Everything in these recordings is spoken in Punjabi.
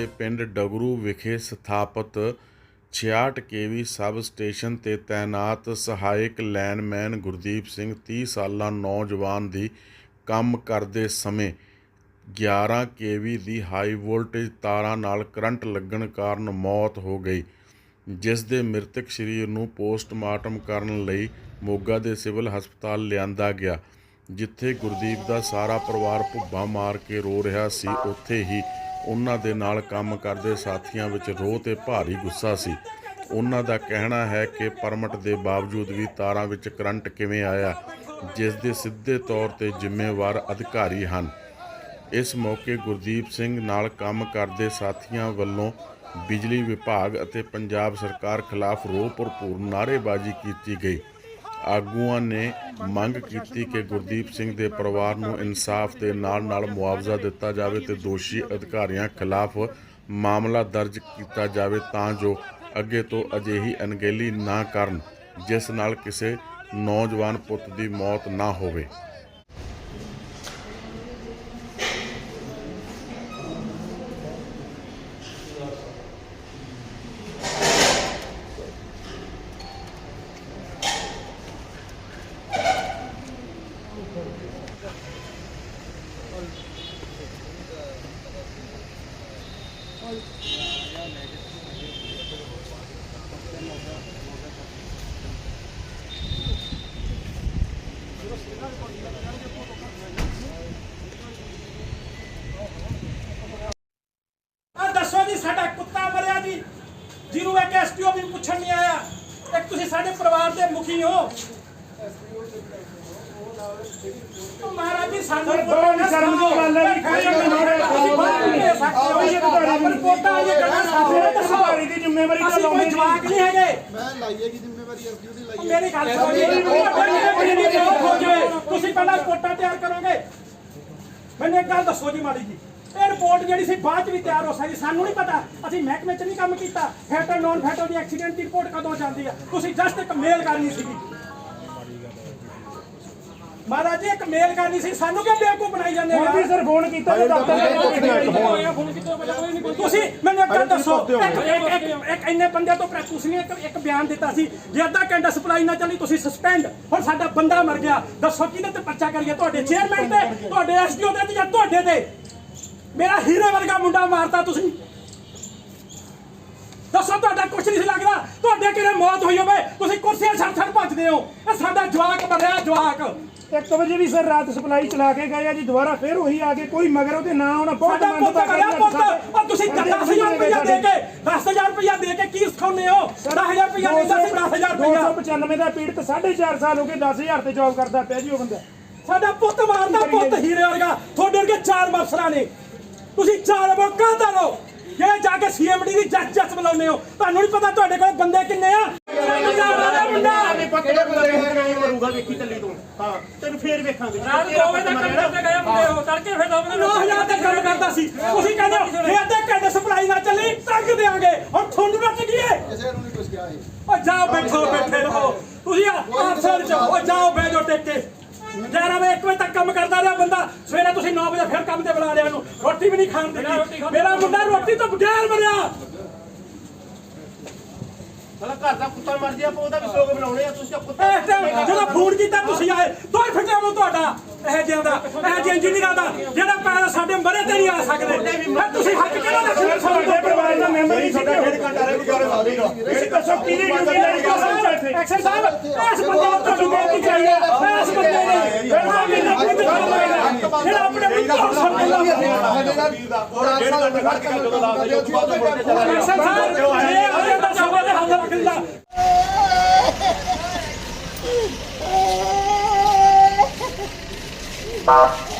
ਦੇ ਪਿੰਡ ਡਗਰੂ ਵਿਖੇ ਸਥਾਪਿਤ 66 ਕੇਵੀ ਸਬ ਸਟੇਸ਼ਨ ਤੇ ਤੈਨਾਤ ਸਹਾਇਕ ਲਾਈਨਮੈਨ ਗੁਰਦੀਪ ਸਿੰਘ 30 ਸਾਲਾ ਨੌਜਵਾਨ ਦੀ ਕੰਮ ਕਰਦੇ ਸਮੇਂ 11 ਕੇਵੀ ਦੀ ਹਾਈ ਵੋਲਟੇਜ ਤਾਰਾਂ ਨਾਲ ਕਰੰਟ ਲੱਗਣ ਕਾਰਨ ਮੌਤ ਹੋ ਗਈ, ਜਿਸ ਦੇ ਮ੍ਰਿਤਕ ਸਰੀਰ ਨੂੰ ਪੋਸਟਮਾਰਟਮ ਕਰਨ ਲਈ ਮੋਗਾ ਦੇ ਸਿਵਲ ਹਸਪਤਾਲ ਲਿਆਂਦਾ ਗਿਆ, ਜਿੱਥੇ ਗੁਰਦੀਪ ਦਾ ਸਾਰਾ ਪਰਿਵਾਰ ਭੁੱਬਾ ਮਾਰ ਕੇ ਰੋ ਰਿਹਾ ਸੀ। ਉੱਥੇ ਹੀ ਉਹਨਾਂ ਦੇ ਨਾਲ ਕੰਮ ਕਰਦੇ ਸਾਥੀਆਂ ਵਿੱਚ ਰੋਹ ਤੇ ਭਾਰੀ ਗੁੱਸਾ ਸੀ। ਉਹਨਾਂ ਦਾ ਕਹਿਣਾ ਹੈ ਕਿ ਪਰਮਿਟ ਦੇ ਬਾਵਜੂਦ ਵੀ ਤਾਰਾਂ ਵਿੱਚ ਕਰੰਟ ਕਿਵੇਂ ਆਇਆ, ਜਿਸ ਦੇ ਸਿੱਧੇ ਤੌਰ ਤੇ ਜ਼ਿੰਮੇਵਾਰ ਅਧਿਕਾਰੀ ਹਨ। ਇਸ ਮੌਕੇ ਗੁਰਦੀਪ ਸਿੰਘ ਨਾਲ ਕੰਮ ਕਰਦੇ ਸਾਥੀਆਂ ਵੱਲੋਂ ਬਿਜਲੀ ਵਿਭਾਗ ਅਤੇ ਪੰਜਾਬ ਸਰਕਾਰ ਖਿਲਾਫ ਰੋਹ ਭਰਪੂਰ ਨਾਅਰੇਬਾਜ਼ੀ ਕੀਤੀ ਗਈ। ਆਗੂਆਂ ਨੇ ਮੰਗ ਕੀਤੀ ਕਿ ਗੁਰਦੀਪ ਸਿੰਘ ਦੇ ਪਰਿਵਾਰ ਨੂੰ ਇਨਸਾਫ ਦੇ ਨਾਲ ਨਾਲ ਮੁਆਵਜ਼ਾ ਦਿੱਤਾ ਜਾਵੇ ਤੇ ਦੋਸ਼ੀ ਅਧਿਕਾਰੀਆਂ ਖਿਲਾਫ ਮਾਮਲਾ ਦਰਜ ਕੀਤਾ ਜਾਵੇ ਤਾਂ ਜੋ ਅੱਗੇ ਤੋਂ ਅਜਿਹੀ ਅਣਗਹਿਲੀ ਨਾ ਕਰਨ, ਜਿਸ ਨਾਲ ਕਿਸੇ ਨੌਜਵਾਨ ਪੁੱਤ ਦੀ ਮੌਤ ਨਾ ਹੋਵੇ। ਦੱਸੋ ਜੀ ਸਾਡਾ ਕੁੱਤਾ ਮਰਿਆ ਜੀ। ਜਿਹਨੂੰ ਇੱਕ ਐਸਟੀਓ ਵੀ ਪੁੱਛਣ ਨਹੀਂ ਆਇਆ। ਇੱਕ ਤੁਸੀਂ ਸਾਡੇ ਪਰਿਵਾਰ ਦੇ ਮੁਖੀ ਹੋ। ਉਹ ਮਹਾਰਾਜ ਜੀ ਸਾਨੂੰ ਬਹੁਤ ਸ਼ਰਮ ਦੀ ਗੱਲ ਹੈ ਜੀ, ਕੋਈ ਵੀ ਨਹੀਂ ਹੈ। ਤੁਸੀਂ ਬਾਹਰ ਨਹੀਂ ਦੇ ਸਕਦੇ ਕੋਈ ਅਧਿਕਾਰੀ ਨਹੀਂ। ਰਿਪੋਰਟਾਂ ਇਹ ਗੱਲਾਂ ਸਾਡੇ ਦੱਸੋ ਅਧਿਕਾਰੀ ਦੀ ਜ਼ਿੰਮੇਵਾਰੀ ਤਾਂ ਅਸੀਂ ਲਾਉਂਦੇ ਨਹੀਂ। ਜਵਾਕ ਨਹੀਂ। ਹੈਗੇ। ਮੈਂ ਲਾਈਏ ਕੀ ਜ਼ਿੰਮੇਵਾਰੀ ਐਸਡੀਓ ਦੀ ਲਾਈਏ? ਮੇਰੀ ਗੱਲ ਸੁਣੋ। ਜੀ ਤੁਸੀਂ ਪਹਿਲਾਂ ਰਿਪੋਰਟਾਂ ਤਿਆਰ ਕਰੋਗੇ। ਮੈਨੂੰ ਇੱਕ ਗੱਲ ਦੱਸੋ ਜੀ ਮਾੜੀ ਜੀ। ਇਹ ਰਿਪੋਰਟ ਜਿਹੜੀ ਸੀ ਬਾਅਦ ਚ ਵੀ ਤਿਆਰ ਹੋ ਸਕਦੀ। ਸਾਨੂੰ ਨਹੀਂ ਪਤਾ। ਅਸੀਂ ਮਹਿਕਮੇ ਚ ਨਹੀਂ ਕੰਮ ਕੀਤਾ। ਫੈਟਲ ਨੌਨ ਫੈਟਲ ਦੀ ਐਕਸੀਡੈਂਟ ਦੀ ਰਿਪੋਰਟ ਕਦੋਂ ਜਾਂਦੀ ਆ? ਤੁਸੀਂ ਜਸਟ ਇੱਕ ਮੇਲ ਕਰਨੀ ਸੀਗੀ। ਮਹਾਰਾਜ ਜੀ ਇੱਕ ਮੇਲ ਕਰਨੀ ਸੀ। ਸਾਨੂੰ ਕਿਉਂ ਬੇਵਕੂਫ ਬਣਾਈ ਜਾਂਦੇ ਹੁਣ ਵੀ ਸਰ ਫੋਨ ਕੀਤਾ ਤਾਂ ਦਫ਼ਤਰ ਤੁਸੀਂ ਮੈਨੂੰ ਇੱਕ ਗੱਲ ਦੱਸੋ। ਇੱਕ ਇੱਕ- ਇੱਕ ਇੱਕ ਇੰਨੇ ਬੰਦੇ ਤੋਂ ਪ੍ਰ- ਤੁਸੀਂ ਇੱਕ ਇੱਕ ਬਿਆਨ ਦਿੱਤਾ ਸੀ। ਜੇ ਅੱਧਾ ਘੰਟਾ ਸਪਲਾਈ ਨਾ ਚੱਲੀ ਤੁਸੀਂ ਸਸਪੈਂਡ ਹੁਣ ਸਾਡਾ ਬੰਦਾ ਮਰ ਗਿਆ। ਦੱਸੋ ਕਿਹਦੇ ਤੇ ਪਰਚਾ ਕਰੀਏ? ਤੁਹਾਡੇ ਚੇਅਰਮੈਨ ਤੇ ਤੁਹਾਡੇ ਐਸਡੀਓ ਤੇ ਜਾਂ ਤੁਹਾਡੇ ਤੇ? ਮੇਰਾ ਹੀਰੇ ਵਰਗਾ ਮੁੰਡਾ ਮਾਰਤਾ ਤੁਸੀਂ। ਦੱਸੋ ਤੁਹਾਡਾ ਕੁਛ ਨਹੀਂ ਸੀ ਲੱਗਦਾ। ਤੁਹਾਡੇ ਕਿਹੜੇ ਮੌਤ ਹੋਈ ਹੋਵੇ ਤੁਸੀਂ ਕੁਰਸੀਆਂ ਛੱਡ ਛੱਡ ਭੱਜਦੇ ਹੋ। ਇਹ ਸਾਡਾ ਜਵਾਕ ਮਰਿਆ ਜਵਾਕ। 1 ਵਜੇ ਵੀ ਸਰ ਰਾਤ ਸਪਲਾਈ ਚਲਾ ਕੇ ਗਏ ਆ ਜੀ ਦੁਬਾਰਾ ਫੇਰ ਉਹੀ ਆ ਕੇ ਕੋਈ ਮਗਰ ਉਹਦੇ ਨਾ ਆਉਣਾ ਬਹੁਤ ਸਾਡਾ ਪੁੱਤ ਮੰਦਭਾਗਾ ਮਰਿਆ ਪੁੱਤ। ਉਹ ਤੁਸੀਂ 10000 ਰੁਪਇਆ ਦੇ ਕੇ 10000 ਰੁਪਇਆ ਦੇ ਕੇ ਕੀ ਸਿਖਾਉਂਦੇ ਹੋ? 10000 ਰੁਪਇਆ ਦਿੰਦਾ ਸੀ 10000 ਰੁਪਇਆ 295 ਦਾ ਪੀੜਤ 4.5 ਸਾਲ ਹੋ ਗਏ 10000 ਤੇ ਜੌਬ ਕਰਦਾ ਪਿਆ ਜੀ ਉਹ ਬੰਦਾ। ਸਾਡਾ ਪੁੱਤ ਮਾਰਦਾ ਪੁੱਤ ਹੀਰੇ ਵਰਗਾ। ਤੁਹਾਡੇ ਵਰਗੇ ਚਾਰ ਮਫਸਰਾਂ ਨੇ। ਤੁਸੀਂ ਚਾਰ ਮੌਕਾ ਦਰੋ ਜਿਹੜੇ ਜਾ ਕੇ ਸੀਐਮਡੀ ਦੀ ਜੱਜ ਜੱਜ ਬੁਲਾਉਂਦੇ ਹੋ ਤੁਹਾਨੂੰ ਨਹੀਂ ਪਤਾ ਤੁਹਾਡੇ ਕੋਲ ਬੰਦੇ ਕਿੰਨੇ ਆ? ਦਾ ਮੁੰਡਾ ਮਰੂਗਾ ਵੇਖੀ ਚੱਲੀ ਤੂੰ। ਹਾਂ ਤੈਨੂੰ ਫੇਰ ਵੇਖਾਂਗੇ। ਰਾਤ ਦੋ ਵਜੇ ਤੱਕ ਕੰਮ ਕਰਦੇ ਗਏ ਮੁੰਡੇ ਉਹ ਤੜਕੇ ਫਿਰ ਦੋ ਵਜੇ 9000 ਤੇ ਕੰਮ ਕਰਦਾ ਸੀ। ਤੁਸੀਂ ਕਹਿੰਦੇ ਹੋ ਇਹ ਅੱਧੇ ਘੰਟੇ ਸਪਲਾਈ ਨਾ ਚੱਲੀ ਟੰਗ ਦੇਾਂਗੇ ਹੁਣ ਤੁਹਾਨੂੰ ਰੱਜ ਗਈਏ ਕਿਸੇ ਨੂੰ ਨਹੀਂ ਕੁਝ ਕਿਹਾ ਇਹ ਓ ਜਾਓ ਬੈਠੋ ਬੈਠੇ ਰਹੋ। ਤੁਸੀਂ ਆਫਸਰ ਚ ਓ ਜਾਓ ਬਹਿ ਜਾਓ ਟਿਕ। ਕੇ 11 ਵਜੇ 1 ਵਜੇ ਤੱਕ ਕੰਮ ਕਰਦਾ ਰਿਹਾ ਬੰਦਾ। ਸਵੇਰੇ ਤੁਸੀਂ 9 ਵਜੇ ਫਿਰ ਕੰਮ ਤੇ ਬੁਲਾ ਲਿਆ ਇਹਨੂੰ। ਰੋਟੀ ਵੀ ਨਹੀਂ ਖਾਣ ਦਿੱਤੀ। ਮੇਰਾ ਮੁੰਡਾ ਰੋਟੀ ਤੋਂ ਬਗੈਰ ਮਰਿਆ। ਸਾਲਾ ਘਰ ਦਾ ਕੁੱਤਾ ਮਰ ਗਿਆ ਆਪਾਂ ਉਹਦਾ ਵੀ ਸੋਗ ਬਣਾਉਣੇ ਆ ਤੁਸੀਂ ਕੁੱਤਾ ਇਸ ਟਾਈਮ ਜਦੋਂ ਫੋਨ ਕੀਤਾ ਤੁਸੀਂ ਆਏ ਦੋਈ ਫਿੱਟਿਆ ਮੂੰ ਤੁਹਾਡਾ ਇਹ ਜਿਹਾ ਦਾ ਇਹ ਜਿਹੇ ਇੰਜੀਨੀਅਰਾਂ ਦਾ ਜਿਹੜਾ ਪੈਰ ਸਾਡੇ ਮਰੇ ਤੇ ਨਹੀਂ ਆ ਸਕਦੇ। ਫਿਰ ਤੁਸੀਂ ਹੱਕ ਕਿਹੜਾ ਰੱਖਣਾ ਸਾਡੇ ਪਰਿਵਾਰ ਦਾ ਮੈਂਬਰ ਹੀ ਸਾਡਾ ਖੇਡ ਘੰਟਾ ਰਹਿ। ਗਿਆ ਤੁਸੀਂ ਦੱਸੋ ਕਿਹਦੀ ਡਿਊਟੀ ਲਈ ਗਿਆ ਇੱਥੇ। ਐਕਸ਼ਨ ਸਾਹਿਬ ਇਸ ਬੰਦੇ ਨੂੰ ਤੁਹਾਨੂੰ ਬੇਨਤੀ ਚਾਹੀਏ ਇਸ ਬੰਦੇ ਨੇ। ਜਿਹੜਾ ਮੇਰੇ ਪੁੱਤ ਦਾ ਜਿਹੜਾ ਆਪਣੇ ਪੁੱਤ ਨੂੰ ਸਮਝਦਾ ਐਕਸ਼ਨ ਸਾਹਿਬ ਇਹ ਉਹਦੇ ਦਾ আমাদের হাজার রাখেন না Bye.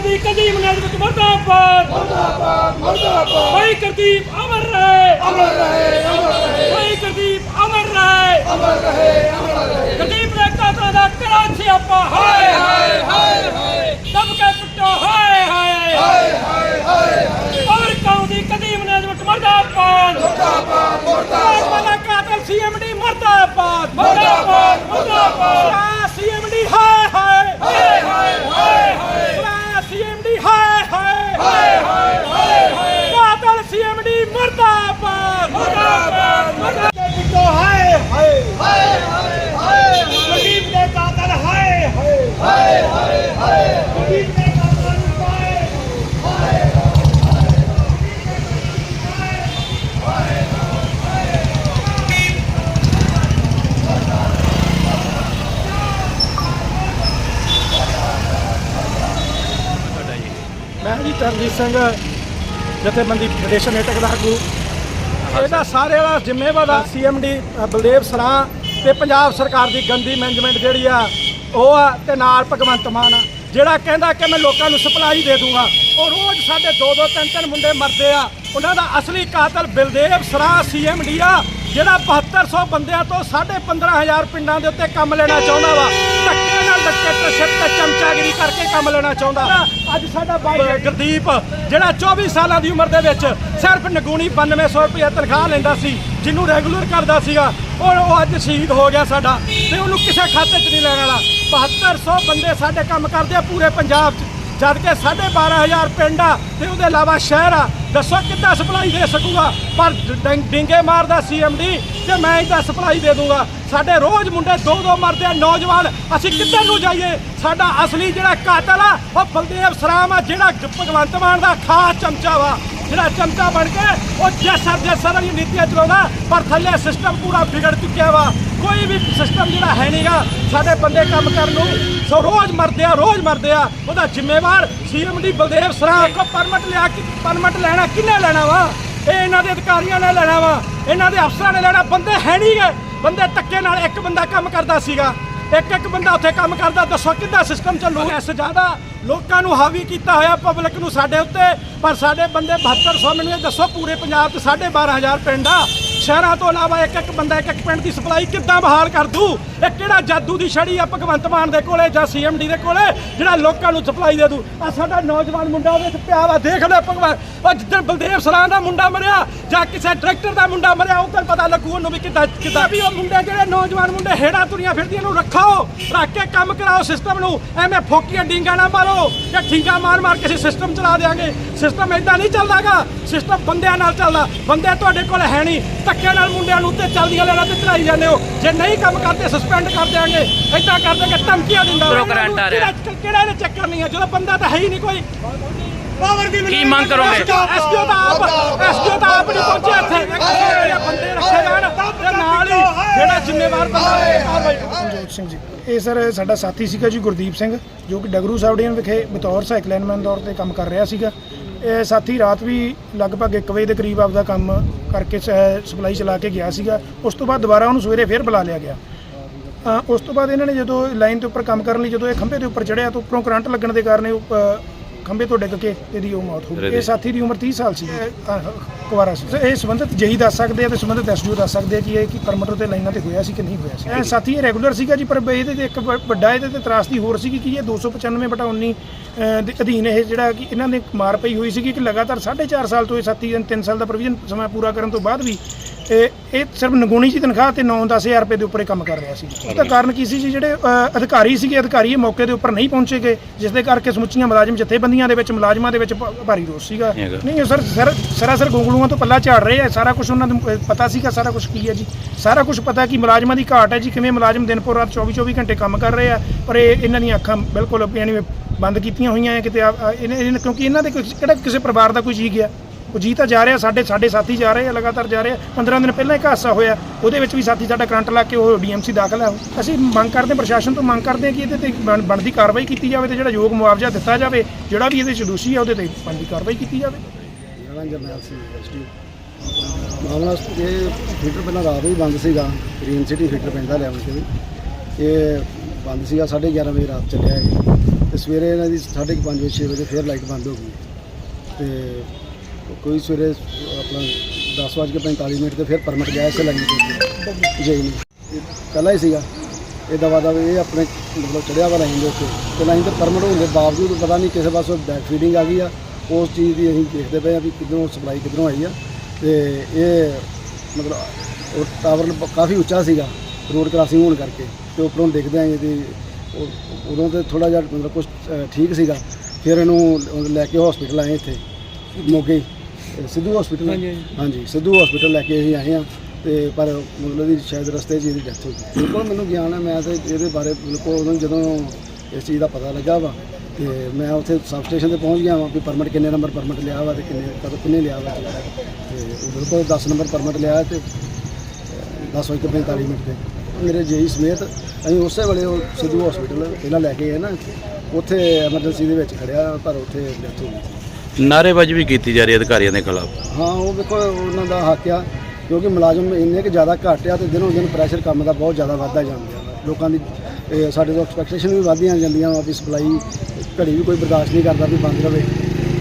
ਔਰ ਕੌਮੀ ਕਦੀਮ ਨਜ਼ਰ ਮਰਦਾਬਾਦ। ਮਰਦਾਬਾਦ ਮਰਦਾਬਾਦ। ਓਏ ਕਦੀਮ ਅਮਰ ਰਹੇ। ਅਮਰ ਰਹੇ ਅਮਰ ਰਹੇ। ਓਏ ਕਦੀਮ ਅਮਰ ਰਹੇ। ਅਮਰ ਰਹੇ ਅਮਰ ਰਹੇ। ਕਦੀਮ ਦੇ ਕਾਤਲ ਦਾ ਕਰਾਚੀ ਆਪਾ। ਹਾਏ ਹਾਏ ਹਾਏ ਹਾਏ। ਦਬ ਕੇ ਪਿੱਟੋ। ਹਾਏ ਹਾਏ। ਹਾਏ ਹਾਏ ਹਾਏ ਔਰ ਕੌਮੀ ਕਦੀਮ ਨਜ਼ਰ ਮਰਦਾਬਾਦ। ਮਰਦਾਬਾਦ ਮਰਦਾਬਾਦ। ਕਾਤਲ ਸੀਐਮਡੀ ਮਰਦਾਬਾਦ। ਮਰਦਾਬਾਦ ਮਰਦਾਬਾਦ ਸੀਐਮਡੀ ਹਾਏ ਹਾਏ ਹਾਏ ਹਾਏ ਹਾਏ ਸੀਐਮਡੀ ਹਾਏ ਹਾਏ ਹਾਏ ਹਾਏ ਕਾਤਲ ਸੀਐਮਡੀ ਮਰਦਾਬਾਦ ਮਰਦਾਬਾਦ ਮਰਦਾਬਾਦ ਪਿੱਟੋ ਹਾਏ ਹਾਏ ਹਾਏ ਹਾਏ ਹਾਏ ਗਰੀਬ ਦੇ ਕਾਤਲ ਹਾਏ ਹਾਏ ਹਾਏ ਹਾਏ ਹਾਏ ਗਰੀਬ ਦੇ ਕਾਤਲ ਹਾਏ ਮੈਂ ਜੀ ਚਰਨਜੀਤ ਸਿੰਘ ਜਥੇਬੰਦੀ ਫੈਡਰੇਸ਼ਨ ਏਟਕ ਦਾ ਆਗੂ ਇਹਦਾ ਸਾਰੇ ਦਾ ਜ਼ਿੰਮੇਵਾਰ ਆ ਸੀਐਮਡੀ ਬਲਦੇਵ ਸਰਾਂ ਤੇ ਪੰਜਾਬ ਸਰਕਾਰ ਦੀ ਗੰਦੀ ਮੈਨੇਜਮੈਂਟ ਜਿਹੜੀ ਆ ਉਹ ਆ ਤੇ ਨਾਲ ਭਗਵੰਤ ਮਾਨ ਆ ਜਿਹੜਾ ਕਹਿੰਦਾ ਕਿ ਮੈਂ ਲੋਕਾਂ ਨੂੰ ਸਪਲਾਈ ਦੇ ਦੂੰਗਾ। ਉਹ ਰੋਜ਼ ਸਾਡੇ ਦੋ ਦੋ ਤਿੰਨ ਤਿੰਨ ਮੁੰਡੇ ਮਰਦੇ ਆ। ਉਹਨਾਂ ਦਾ ਅਸਲੀ ਕਾਤਲ ਬਲਦੇਵ ਸਰਾਂ ਸੀਐਮਡੀ ਆ ਜਿਹੜਾ 7200 ਬੰਦਿਆਂ ਤੋਂ 15000 ਪਿੰਡਾਂ ਦੇ ਉੱਤੇ ਕੰਮ ਲੈਣਾ ਚਾਹੁੰਦਾ ਵਾ। ਡਿਕਟੇਟਰਸ਼ਿਪ ਤੇ ਚਮਚਾਗਿਰੀ ਕਰਕੇ ਕੰਮ ਲੈਣਾ ਚਾਹੁੰਦਾ। ਅੱਜ ਸਾਡਾ ਬਾਈ ਗੁਰਦੀਪ, ਜਿਹੜਾ 24 ਸਾਲਾਂ ਦੀ ਉਮਰ ਦੇ ਵਿੱਚ ਸਿਰਫ ਨਗੂਣੀ 9200 ਰੁਪਏ ਤਨਖਾਹ ਲੈਂਦਾ ਸੀ, ਜਿਹਨੂੰ ਰੈਗੂਲਰ ਕਰਦਾ ਸੀਗਾ, ਉਹ ਉਹ ਅੱਜ ਸ਼ਹੀਦ ਹੋ ਗਿਆ ਸਾਡਾ ਤੇ ਉਹਨੂੰ ਕਿਸੇ ਖਾਤੇ 'ਚ ਨਹੀਂ ਲੈਣ ਵਾਲਾ। 7200 ਬੰਦੇ ਸਾਡੇ ਕੰਮ ਕਰਦੇ ਆ ਪੂਰੇ ਪੰਜਾਬ 'ਚ। ਜਦ ਕਿ 12500 ਪਿੰਡ ਆ ਤੇ ਉਹਦੇ ਇਲਾਵਾ ਸ਼ਹਿਰ ਆ। ਦੱਸੋ ਕਿੱਦਾਂ ਸਪਲਾਈ ਦੇ ਸਕੂਗਾ? ਪਰ ਡਿੰ- ਡਿੰਗੇ ਮਾਰਦਾ ਸੀਐਮਡੀ ਤੇ ਮੈਂ ਇਹਦਾ ਸਪਲਾਈ ਦੇ ਦੂੰਗਾ। ਸਾਡੇ ਰੋਜ਼ ਮੁੰਡੇ ਦੋ ਦੋ ਮਰਦੇ ਆ, ਨੌਜਵਾਨ, ਅਸੀਂ ਕਿੱਧਰ ਨੂੰ ਜਾਈਏ? ਸਾਡਾ ਅਸਲੀ ਜਿਹੜਾ ਕਾਤਲ ਆ, ਉਹ ਬਲਦੇਵ ਸਰਾਮ ਆ, ਜਿਹੜਾ ਭਗਵੰਤ ਮਾਨ ਦਾ ਖਾਸ ਚਮਚਾ ਵਾ। ਜਿਹੜਾ ਚਮਚਾ ਬਣ ਕੇ ਉਹ ਜੈਸਰ ਜੈਸਰ ਵਾਲੀ ਨੀਤੀਆਂ ਚਲਾਉਂਦਾ, ਪਰ ਥੱਲੇ ਸਿਸਟਮ ਪੂਰਾ ਵਿਗੜ ਚੁੱਕਿਆ ਵਾ। ਕੋਈ ਵੀ ਸਿਸਟਮ ਜਿਹੜਾ ਹੈ ਨਹੀਂਗਾ ਸਾਡੇ ਬੰਦੇ ਕੰਮ ਕਰਨ ਨੂੰ ਸੋ ਰੋਜ਼ ਮਰਦੇ ਆ, ਰੋਜ਼ ਮਰਦੇ ਆ। ਉਹਦਾ ਜ਼ਿੰਮੇਵਾਰ ਸੀਐਮਡੀ ਬਲਦੇਵ ਸਰਾਂ ਕੋ ਪਰਮਿਟ ਲਿਆ ਕਿ ਪਰਮਿਟ ਲੈਣਾ ਕਿੰਨੇ ਲੈਣਾ ਵਾ? ਇਹ ਇਹਨਾਂ ਦੇ ਅਧਿਕਾਰੀਆਂ ਨੇ ਲੈਣਾ ਵਾ। ਇਹਨਾਂ ਦੇ ਅਫਸਰਾਂ ਨੇ ਲੈਣਾ। ਬੰਦੇ ਹੈ ਨਹੀਂਗੇ ਬੰਦੇ ਧੱਕੇ ਨਾਲ ਇੱਕ ਬੰਦਾ ਕੰਮ ਕਰਦਾ ਸੀਗਾ। ਇੱਕ ਇੱਕ ਬੰਦਾ ਉੱਥੇ ਕੰਮ ਕਰਦਾ। ਦੱਸੋ ਕਿੱਦਾਂ ਸਿਸਟਮ ਚੱਲੂ? ਇਸ ਜ਼ਿਆਦਾ ਲੋਕਾਂ ਨੂੰ ਹਾਵੀ ਕੀਤਾ ਹੋਇਆ ਪਬਲਿਕ ਨੂੰ ਸਾਡੇ ਉੱਤੇ, ਪਰ ਸਾਡੇ ਬੰਦੇ 7200 ਮੈਨੂੰ ਇਹ ਦੱਸੋ ਪੂਰੇ ਪੰਜਾਬ 'ਚ 12500 ਪਿੰਡ ਆ। ਸ਼ਹਿਰਾਂ ਤੋਂ ਇਲਾਵਾ ਇੱਕ ਇੱਕ ਬੰਦਾ, ਇੱਕ ਇੱਕ ਪਿੰਡ ਦੀ ਸਪਲਾਈ ਕਿੱਦਾਂ ਬਹਾਲ ਕਰ ਦੂ? ਇਹ ਕਿਹੜਾ ਜਾਦੂ ਦੀ ਛੜੀ ਆ ਭਗਵੰਤ ਮਾਨ ਦੇ ਕੋਲੇ ਜਾਂ ਸੀਐਮਡੀ ਦੇ ਕੋਲੇ, ਜਿਹੜਾ ਲੋਕਾਂ ਨੂੰ ਸਪਲਾਈ ਦੇ ਦੂ? ਆ ਸਾਡਾ ਨੌਜਵਾਨ ਮੁੰਡਾ ਉਹਦੇ 'ਚ ਪਿਆ ਵਾ, ਦੇਖ ਲੈ ਭਗਵਾਨ। ਉਹ ਜਿੱਦਣ ਬਲਦੇਵ ਸਰਾਂ ਦਾ ਮੁੰਡਾ ਮਰਿਆ, ਜਾਂ ਕਿਸੇ ਡਾਇਰੈਕਟਰ ਦਾ ਮੁੰਡਾ ਮਰਿਆ ਉਦੋਂ ਪਤਾ ਲੱਗੂ ਉਹਨੂੰ ਵੀ ਕਿੱਦਾਂ ਕਿੱਦਾਂ ਵੀ ਉਹ ਮੁੰਡੇ ਜਿਹੜੇ ਨੌਜਵਾਨ ਮੁੰਡੇ ਹੇੜਾ ਤੁਰੀਆਂ ਫਿਰਦੀਆਂ ਨੂੰ ਰੱਖੋ। ਰੱਖ ਕੇ ਕੰਮ ਕਰਾਓ ਸਿਸਟਮ ਨੂੰ। ਐਵੇਂ ਫੋਕੀਆਂ ਡਿੰਗਾ ਨਾ ਮਾਰੋ। ਜਾਂ ਠਿੰਗਾ ਮਾਰ ਮਾਰ ਕਿਸੇ ਸਿਸਟਮ ਚਲਾ ਦੇਾਂਗੇ ਸਿਸਟਮ ਇਦਾਂ ਨਹੀਂ ਚੱਲਦਾਗਾ। ਸਿਸਟਮ ਬੰਦਿਆਂ ਨਾਲ ਚੱਲਦਾ। ਬੰਦੇ ਤੁਹਾਡੇ ਕੋਲ ਹੈ ਨਹੀਂ। ਧੱਕੇ ਨਾਲ ਮੁੰਡਿਆਂ ਨੂੰ ਤੇ ਚੱਲਦੀਆਂ ਲੈਣਾ ਤੇ ਚੜਾਈ ਜਾਂਦੇ ਹੋ। ਜੇ ਨਹੀਂ ਕੰਮ ਕਰਦੇ ਸਸਪੈਂਡ ਕਰ ਦਿਆਂਗੇ। ਏਦਾਂ ਕਰ ਦਿਆਂਗੇ ਧਮਕੀਆਂ ਦਿੰਦਾ। ਕਿਹੜਾ ਇਹਨੇ ਚੱਕਰ ਨਹੀਂ ਹੈ? ਜਦੋਂ ਬੰਦਾ ਤਾਂ ਹੈ ਹੀ ਨਹੀਂ ਕੋਈ। ਪਾਵਰ ਦੀ ਕੀ ਮੰਗ ਕਰੋਗੇ? ਐਸਡੀਓ ਦਾ ਆਪ ਐਸਡੀਓ ਦਾ ਆਪ ਨਹੀਂ ਪਹੁੰਚਿਆ ਇੱਥੇ। ਬੰਦੇ ਰੱਖੇ ਜਾਣ ਤੇ ਨਾਲ ਸਿੰਘ ਜੀ। ਇਹ ਸਰ ਸਾਡਾ ਸਾਥੀ ਸੀਗਾ ਜੀ ਗੁਰਦੀਪ ਸਿੰਘ, ਜੋ ਕਿ ਡਗਰੂ ਸਾਬਡੀਨ ਵਿਖੇ ਬਤੌਰ ਸਾਈਕਲ ਲਾਈਨਮੈਨ ਤੌਰ ਤੇ ਕੰਮ ਕਰ ਰਿਹਾ ਸੀਗਾ। ਇਹ ਸਾਥੀ ਰਾਤ ਵੀ ਲਗਭਗ 1 ਵਜੇ ਦੇ ਕਰੀਬ ਆਪਦਾ ਕੰਮ ਕਰਕੇ ਸ- ਸਪਲਾਈ ਚਲਾ ਕੇ ਗਿਆ ਸੀਗਾ। ਉਸ ਤੋਂ ਬਾਅਦ ਦੁਬਾਰਾ ਉਹਨੂੰ ਸਵੇਰੇ ਫੇਰ ਬੁਲਾ ਲਿਆ ਗਿਆ। ਉਸ ਤੋਂ ਬਾਅਦ ਇਹਨਾਂ ਨੇ ਜਦੋਂ ਲਾਈਨ ਦੇ ਉੱਪਰ ਕੰਮ ਕਰਨ ਲਈ ਜਦੋਂ ਇਹ ਖੰਭੇ ਦੇ ਉੱਪਰ ਚੜਿਆ ਤਾਂ ਉੱਪਰੋਂ ਕਰੰਟ ਲੱਗਣ ਦੇ ਕਾਰਨ ਇਹ ਖੰਭੇ ਤੋਂ ਡਿੱਗ ਕੇ ਇਹਦੀ ਉਹ ਮੌਤ ਹੋ ਗਈ। ਇਹ ਸਾਥੀ ਦੀ ਉਮਰ 30 ਸਾਲ ਸੀ। ਇਹ, ਕੁਆਰਾ ਸੀ। ਇਹ ਸੰਬੰਧਿਤ ਜਈ ਦੱਸ ਸਕਦੇ ਆ ਤੇ ਸੰਬੰਧਿਤ ਐਸਡੀਓ ਦੱਸ ਸਕਦੇ ਆ ਕਿ ਇਹ ਕੀ ਪਰਮਿਟ ਤੇ ਲਾਈਨਾਂ ਤੇ ਹੋਇਆ ਸੀ ਕਿ ਨਹੀਂ ਹੋਇਆ ਸੀ। ਇਹ ਸਾਥੀ ਇਹ ਰੈਗੂਲਰ ਸੀਗਾ ਜੀ ਪਰ ਇਹਦੇ ਤੇ ਇੱਕ ਵ- ਵੱਡਾ ਇਹਦੇ ਤੇ ਤਰਾਸਦੀ ਹੋਰ ਸੀਗੀ ਕਿ ਇਹ 295 ਬਟਾ 19 ਅ, ਦੇ ਅਧੀਨ ਇਹ ਜਿਹੜਾ ਕਿ ਇਹਨਾਂ ਦੇ ਮਾਰ ਪਈ ਹੋਈ ਸੀਗੀ ਕਿ ਲਗਾਤਾਰ 4.5 ਸਾਲ ਤੋਂ ਇਹ ਸਾਥੀ 3 ਸਾਲ ਦਾ ਪ੍ਰੋਵੀਜ਼ਨ ਸਮਾਂ ਪੂਰਾ ਕਰਨ ਤੋਂ ਬਾਅਦ ਵੀ ਇਹ ਇਹ ਸਿਰਫ ਨਗੂਣੀ ਜੀ ਤਨਖਾਹ ਤੇ 9-10000 ਰੁਪਏ ਦੇ ਉੱਪਰ ਇਹ ਕੰਮ ਕਰ ਰਿਹਾ ਸੀ। ਉਹਦਾ ਕਾਰਨ ਕੀ ਸੀ ਜੀ? ਜਿਹੜੇ ਅ, ਅਧਿਕਾਰੀ ਸੀਗੇ ਅਧਿਕਾਰੀ ਇਹ ਮੌਕੇ ਦੇ ਉੱਪਰ ਨਹੀਂ ਪਹੁੰਚੇ ਗਏ ਜਿਸ ਦੇ ਕਰਕੇ ਸਮੁੱਚੀਆਂ ਮੁਲਾਜ਼ਮ ਜਥੇਬੰਦੀਆਂ ਦੇ ਵਿੱਚ ਮੁਲਾਜ਼ਮਾਂ ਦੇ ਵਿੱਚ ਭ- ਭਾਰੀ ਰੋਸ ਸੀਗਾ। ਨਹੀਂ ਸਰ ਸਰ ਸਰਾਸਰ ਗੋਂਗਲੂਆਂ ਤੋਂ ਪੱਲਾ ਝਾੜ ਰਹੇ ਆ ਸਾਰਾ ਕੁਝ ਉਹਨਾਂ ਨੂੰ ਅ, ਪਤਾ ਸੀਗਾ ਸਾਰਾ ਕੁਝ ਕੀ ਹੈ ਜੀ? ਸਾਰਾ ਕੁਝ ਪਤਾ ਕਿ ਮੁਲਾਜ਼ਮਾਂ ਦੀ ਘਾਟ ਹੈ ਜੀ ਕਿਵੇਂ ਮੁਲਾਜ਼ਮ ਦਿਨ ਪੂਰ ਰਾਤ 24-24 ਘੰਟੇ ਕੰਮ ਕਰ ਰਹੇ ਆ ਪਰ ਇਹ ਇਹਨਾਂ ਦੀਆਂ ਅੱਖਾਂ ਬਿਲਕੁਲ ਯਾਨੀ ਬੰਦ ਕੀਤੀਆਂ ਹੋਈਆਂ ਹੈ ਕਿਤੇ ਆ- ਆ- ਇਹਨੇ ਇਹਨੇ- ਕਿਉਂਕਿ ਇਹਨਾਂ ਦੇ ਕੋਈ- ਕਿਹੜਾ ਕਿਸੇ ਪਰਿਵਾਰ ਦਾ ਕੋਈ ਜੀ ਗਿਆ? ਉਹ ਜੀ ਤਾਂ ਜਾ ਰਿਹਾ, ਸਾਡੇ ਸਾਡੇ ਸਾਥੀ ਜਾ ਰਹੇ ਆ, ਲਗਾਤਾਰ ਜਾ ਰਹੇ ਆ। 15 ਦਿਨ ਪਹਿਲਾਂ ਇੱਕ ਹਾਦਸਾ ਹੋਇਆ। ਉਹਦੇ ਵਿੱਚ ਵੀ ਸਾਥੀ ਸਾਡਾ ਕਰੰਟ ਲਾ ਕੇ ਉਹ ਡੀਐਮਸੀ ਦਾਖਲ ਹੈ ਅਸੀਂ ਮੰਗ ਕਰਦੇ ਹਾਂ, ਪ੍ਰਸ਼ਾਸਨ ਤੋਂ ਮੰਗ ਕਰਦੇ ਹਾਂ ਕਿ ਇਹਦੇ ਤੇ ਬਣ- ਬਣਦੀ ਕਾਰਵਾਈ ਕੀਤੀ ਜਾਵੇ ਤੇ ਜਿਹੜਾ ਯੋਗ ਮੁਆਵਜ਼ਾ ਦਿੱਤਾ ਜਾਵੇ, ਜਿਹੜਾ ਵੀ ਇਹਦੇ 'ਚ ਦੋਸ਼ੀ ਹੈ ਉਹਦੇ ਤੇ ਬਣਦੀ ਕਾਰਵਾਈ ਕੀਤੀ ਜਾਵੇ। ਜਗਨ ਜਰਨੈਲ ਸੀ ਐਸਡੀ ਮਾਮਲਾ ਇਹ ਫੀਟਰ ਪਹਿਲਾਂ ਰਾਤ ਹੀ ਬੰਦ ਸੀਗਾ ਗ੍ਰੀਨ ਸਿਟੀ ਫੀਟਰ ਪੈਂਦਾ ਲੈਵਲ ਤੇ ਵੀ ਇਹ ਬੰਦ ਸੀਗਾ 11:30 ਵਜੇ ਰਾਤ ਚੱਲਿਆ ਇਹ। ਤੇ ਸਵੇਰੇ ਇਹਨਾਂ ਦੀ 5:30 ਵਜੇ 6 ਵਜੇ ਫੇਰ ਲਾਈਟ ਬੰਦ ਹੋ ਗਈ। ਤੇ ਕੋਈ ਸਵੇਰੇ ਆਪਣਾ 10:45 ਮਿੰਟ ਤੇ ਫਿਰ ਪਰਮਿਟ ਗਿਆ ਇਸੇ ਲਾਈਨ ਤੇ ਜਈ ਨਹੀਂ। ਪਹਿਲਾਂ ਹੀ ਸੀਗਾ। ਇਹ ਦਵਾ ਦਾ ਇਹ ਆਪਣੇ ਮਤਲਬ ਚੜਿਆ ਵਾ ਲਾਈਨ ਦੇ ਉੱਤੇ। ਤੇ ਲਾਈਨ ਤੇ ਪਰਮਿਟ ਹੋਣ ਦੇ ਬਾਵਜੂਦ ਪਤਾ ਨਹੀਂ ਕਿਸੇ ਪਾਸੋਂ ਬੈਕ ਫੀਡਿੰਗ ਆ ਗਈ ਆ। ਉਸ ਚੀਜ਼ ਦੀ ਅਸੀਂ ਦੇਖਦੇ ਪਏ ਆ ਵੀ ਕਿੱਧਰੋਂ ਸਪਲਾਈ ਕਿੱਧਰੋਂ ਆਈ ਆ। ਤੇ ਇਹ ਮਤਲਬ ਉਹ ਟਾਵਰ ਕਾਫੀ ਉੱਚਾ ਸੀਗਾ ਰੋਡ ਕ੍ਰਾਸਿੰਗ ਹੋਣ ਕਰਕੇ। ਤੇ ਉੱਪਰੋਂ ਦੇਖਦੇ ਆ ਇਹਦੀ ਉਦੋਂ ਤੇ ਥੋੜਾ ਜਿਹਾ ਮਤਲਬ ਕੁਝ ਠੀਕ ਸੀਗਾ। ਫਿਰ ਇਹਨੂੰ ਲੈ ਕੇ ਹਸਪੀਟਲ ਆਏ ਇੱਥੇ। ਮੋਗੇ। ਹੀ, ਸਿੱਧੂ ਹਸਪੀਟਲ ਹਾਂਜੀ ਸਿੱਧੂ ਹਸਪੀਟਲ ਲੈ ਕੇ ਅਸੀਂ ਆਏ ਆ ਤੇ ਪਰ ਮਤਲਬ ਦੀ ਸ਼ਾਇਦ ਰਸਤੇ 'ਚ ਇਹਦੀ ਡੈਥ ਹੋ ਗਈ। ਬਿਲਕੁਲ ਮੈਨੂੰ ਗਿਆਨ ਹੈ ਮੈਂ ਤੇ ਇਹਦੇ ਬਾਰੇ ਬਿਲਕੁਲ ਉਦੋਂ ਜਦੋਂ ਇਸ ਚੀਜ਼ ਦਾ ਪਤਾ ਲੱਗਾ ਵਾ ਤੇ ਮੈਂ ਉੱਥੇ ਸਬ ਸਟੇਸ਼ਨ ਤੇ ਪਹੁੰਚ ਗਿਆ ਵਾਂ ਵੀ ਪਰਮਿਟ ਕਿੰਨੇ ਨੰਬਰ ਪਰਮਿਟ ਲਿਆ ਵਾ ਤੇ ਕਿੰਨੇ ਕਦੋਂ ਕਿੰਨੇ ਲਿਆ ਵਾ। ਤੇ ਬਿਲਕੁਲ 10 ਨੰਬਰ ਪਰਮਿਟ ਲਿਆ ਤੇ 10 ਵਜੇ 45 ਮਿੰਟ ਤੇ। ਮੇਰੇ ਜੇਈ ਸਮੇਤ ਅਸੀਂ ਉਸੇ ਵੇਲੇ ਉਹ ਸਿੱਧੂ ਹਸਪੀਟਲ ਪਹਿਲਾਂ ਲੈ ਕੇ ਗਏ ਨਾ ਉੱਥੇ ਐਮਰਜੈਂਸੀ ਦੇ ਵਿੱਚ ਖੜਿਆ ਪਰ ਉੱਥੇ ਡੈਥ ਹੋ ਗਈ। ਨਾਅਰੇਬਾਜ਼ੀ ਵੀ ਕੀਤੀ ਜਾ ਰਹੀ ਹੈ ਅਧਿਕਾਰੀਆਂ ਦੇ ਖਿਲਾਫ। ਹਾਂ, ਉਹ ਦੇਖੋ, ਉਹਨਾਂ ਦਾ ਹੱਕ ਆ, ਕਿਉਂਕਿ ਮੁਲਾਜ਼ਮ ਇੰਨੇ ਕਿ ਜ਼ਿਆਦਾ ਘੱਟ ਆ ਤੇ ਦਿਨੋਂ ਦਿਨ ਪ੍ਰੈਸ਼ਰ ਕੰਮ ਦਾ ਬਹੁਤ ਜ਼ਿਆਦਾ ਵੱਧਦਾ ਜਾਂਦਾ ਵਾ। ਲੋਕਾਂ ਦੀ, ਇਹ ਸਾਡੇ ਤੋਂ ਐਕਸਪੈਕਟੇਸ਼ਨ ਵੀ ਵੱਧਦੀਆਂ ਜਾਂਦੀਆਂ ਵਾ ਵੀ ਸਪਲਾਈ ਘੜੀ ਵੀ ਕੋਈ ਬਰਦਾਸ਼ਤ ਨਹੀਂ ਕਰਦਾ ਵੀ ਬੰਦ ਰਵੇ।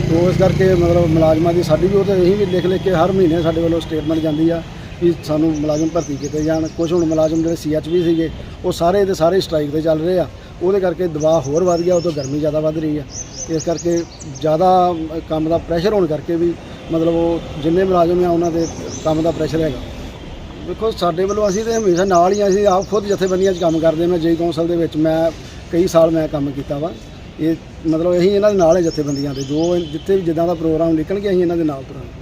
ਤੋ ਇਸ ਕਰਕੇ ਮਤਲਬ ਮੁਲਾਜ਼ਮਾਂ ਦੀ ਸਾਡੀ ਵੀ ਉਹ ਤਾਂ ਇਹੀ ਵੀ ਲਿਖ ਲਿਖ ਕੇ ਹਰ ਮਹੀਨੇ ਸਾਡੇ ਵੱਲੋਂ ਸਟੇਟਮੈਂਟ ਜਾਂਦੀ ਆ। ਵੀ ਸਾਨੂੰ ਮੁਲਾਜ਼ਮ ਭਰਤੀ ਕੀਤੇ ਜਾਣ। ਕੁਝ ਹੁਣ ਮੁਲਾਜ਼ਮ ਜਿਹੜੇ ਸੀਐਚਵੀ ਸੀਗੇ, ਉਹ ਸਾਰੇ ਦੇ ਸਾਰੇ ਸਟ੍ਰਾਈਕ ਤੇ ਚੱਲ ਰਹੇ ਆ। ਉਹਦੇ ਕਰਕੇ ਦਬਾਅ ਹੋਰ ਵੱਧ ਗਿਆ, ਉਹ ਤੋਂ ਗਰਮੀ ਜ਼ਿਆਦਾ ਵੱਧ ਰਹੀ ਆ। ਇਸ ਕਰਕੇ ਜ਼ਿਆਦਾ ਕੰਮ ਦਾ ਪ੍ਰੈਸ਼ਰ ਹੋਣ ਕਰਕੇ ਵੀ ਮਤਲਬ ਉਹ ਜਿੰਨੇ ਮੁਲਾਜ਼ਮ ਆ, ਉਹਨਾਂ ਦੇ ਕੰਮ ਦਾ ਪ੍ਰੈਸ਼ਰ ਹੈਗਾ। ਦੇਖੋ, ਸਾਡੇ ਵੱਲੋਂ ਅਸੀਂ ਤੇ ਹਮੇਸ਼ਾ ਨਾਲ ਹੀ ਅਸੀਂ ਆਪ ਖੁਦ ਜਥੇਬੰਦੀਆਂ 'ਚ ਕੰਮ ਕਰਦੇ ਮੈਂ ਜੇਈ ਕੌਂਸਲ ਦੇ ਵਿੱਚ ਮੈਂ ਕਈ ਸਾਲ ਮੈਂ ਕੰਮ ਕੀਤਾ ਵਾ। ਇਹ ਮਤਲਬ ਅਸੀਂ ਇਹਨਾਂ ਦੇ ਨਾਲ ਹੈ ਜਥੇਬੰਦੀਆਂ ਦੇ, ਜੋ ਜਿੱਥੇ ਵੀ ਜਿੱਦਾਂ ਦਾ ਪ੍ਰੋਗਰਾਮ ਨਿਕਲਣਗੇ, ਅਸੀਂ ਇਹਨਾਂ ਦੇ ਨਾਲ ਤੁਰਾਂਗੇ।